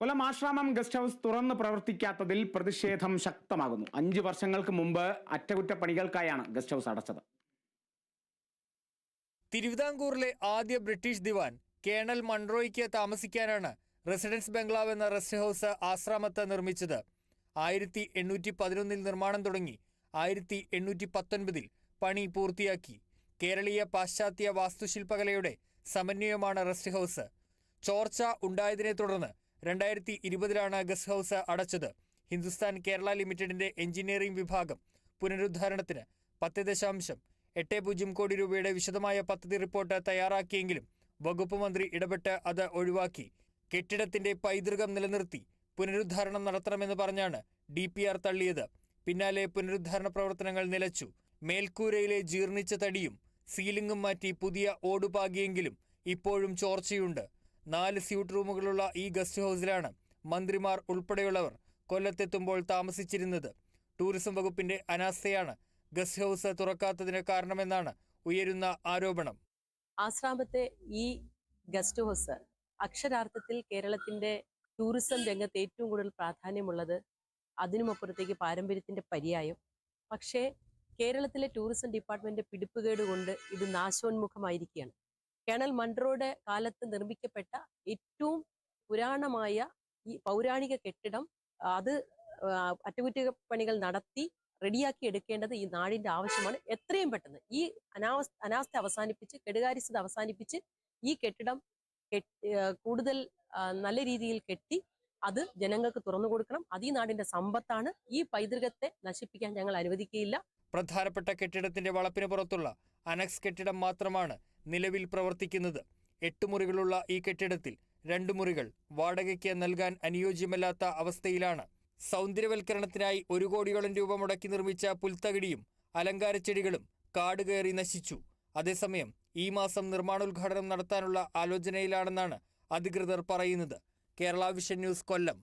കൊല്ലം Asramam guest house തുറന്ന് പ്രവർത്തിക്കാത്തതിൽ പ്രതിഷേധം ശക്തമാകുന്നു. അഞ്ച് വർഷങ്ങൾക്ക് മുമ്പ് അറ്റകുറ്റപ്പണികൾക്കായാണ് ഗസ്റ്റ് ഹൗസ് അടച്ചത്. തിരുവിതാംകൂറിലെ ആദ്യ ബ്രിട്ടീഷ് ദിവാൻ കേണൽ മൺറോയ്ക്ക് താമസിക്കാനാണ് റെസിഡൻസ് ബംഗ്ലാവ് എന്ന റെസ്റ്റ് ഹൗസ് ആശ്രാമത്ത് നിർമ്മിച്ചത്. ആയിരത്തി എണ്ണൂറ്റി പതിനൊന്നിൽ നിർമ്മാണം തുടങ്ങി. ആയിരത്തി എണ്ണൂറ്റി പത്തൊൻപതിൽ പണി പൂർത്തിയാക്കി. കേരളീയ പാശ്ചാത്യ വാസ്തുശില്പകലയുടെ സമന്വയമാണ് റെസ്റ്റ് ഹൗസ്. ചോർച്ച ഉണ്ടായതിനെ തുടർന്ന് രണ്ടായിരത്തി ഇരുപതിലാണ് ഗസ്റ്റ് ഹൗസ് അടച്ചത്. ഹിന്ദുസ്ഥാൻ കേരള ലിമിറ്റഡിന്റെ എഞ്ചിനീയറിംഗ് വിഭാഗം പുനരുദ്ധാരണത്തിന് പത്ത് ദശാംശം എട്ട് പൂജ്യം കോടി രൂപയുടെ വിശദമായ പദ്ധതി റിപ്പോർട്ട് തയ്യാറാക്കിയെങ്കിലും വകുപ്പ് മന്ത്രി ഇടപെട്ട് അത് ഒഴിവാക്കി. കെട്ടിടത്തിന്റെ പൈതൃകം നിലനിർത്തി പുനരുദ്ധാരണം നടത്തണമെന്ന് പറഞ്ഞാണ് ഡി പി ആർ തള്ളിയത്. പിന്നാലെ പുനരുദ്ധാരണ പ്രവർത്തനങ്ങൾ നിലച്ചു. മേൽക്കൂരയിലെ ജീർണിച്ച തടിയും സീലിംഗും മാറ്റി പുതിയ ഓടുപാകിയെങ്കിലും ഇപ്പോഴും ചോർച്ചയുണ്ട്. നാല് സ്യൂട്ട് റൂമുകളുള്ള ഈ ഗസ്റ്റ് ഹൗസിലാണ് മന്ത്രിമാർ ഉൾപ്പെടെയുള്ളവർ കൊല്ലത്തെത്തുമ്പോൾ താമസിച്ചിരുന്നത്. ടൂറിസം വകുപ്പിന്റെ അനാസ്ഥയാണ് ഗസ്റ്റ് ഹൗസ് തുറക്കാത്തതിന് കാരണമെന്നാണ് ഉയരുന്ന ആരോപണം. ആശ്രാമത്തെ ഈ ഗസ്റ്റ് ഹൗസ് അക്ഷരാർത്ഥത്തിൽ കേരളത്തിന്റെ ടൂറിസം രംഗത്ത് ഏറ്റവും കൂടുതൽ പ്രാധാന്യമുള്ളത് അതിനുമപ്പുറത്തേക്ക് പാരമ്പര്യത്തിന്റെ പര്യായം. പക്ഷേ കേരളത്തിലെ ടൂറിസം ഡിപ്പാർട്ട്മെന്റ് പിടിപ്പുകേട് കൊണ്ട് ഇത് നാശോന്മുഖമായിരിക്കുകയാണ്. കേണൽ മൺട്രോയുടെ കാലത്ത് നിർമ്മിക്കപ്പെട്ട ഏറ്റവും പുരാണമായ ഈ പൗരാണിക കെട്ടിടം അത് അറ്റകുറ്റപ്പണികൾ നടത്തി റെഡിയാക്കി എടുക്കേണ്ടത് ഈ നാടിന്റെ ആവശ്യമാണ്. എത്രയും പെട്ടെന്ന് ഈ അനാവസ്ഥ അനാസ്ഥ അവസാനിപ്പിച്ച് കെടുകാര്യസ്ഥത അവസാനിപ്പിച്ച് ഈ കെട്ടിടം കൂടുതൽ നല്ല രീതിയിൽ കെട്ടി അത് ജനങ്ങൾക്ക് തുറന്നു കൊടുക്കണം. അത് ഈ നാടിന്റെ സമ്പത്താണ്. ഈ പൈതൃകത്തെ നശിപ്പിക്കാൻ ഞങ്ങൾ അനുവദിക്കുകയില്ല. പ്രധാനപ്പെട്ട കെട്ടിടത്തിന്റെ വളപ്പിന് പുറത്തുള്ള അനക്സ് കെട്ടിടം മാത്രമാണ് നിലവിൽ പ്രവർത്തിക്കുന്നത്. എട്ട് മുറികളുള്ള ഈ കെട്ടിടത്തിൽ രണ്ട് മുറികൾ വാടകയ്ക്ക് നൽകാൻ അനുയോജ്യമല്ലാത്ത അവസ്ഥയിലാണ്. സൗന്ദര്യവൽക്കരണത്തിനായി ഒരു കോടിയോളം രൂപ മുടക്കി നിർമ്മിച്ച പുൽത്തകിടിയും അലങ്കാരച്ചെടികളും കാട് കയറി നശിച്ചു. അതേസമയം ഈ മാസം നിർമ്മാണോദ്ഘാടനം നടത്താനുള്ള ആലോചനയിലാണെന്നാണ് അധികൃതർ പറയുന്നത്. Kerala Vision news Kollam.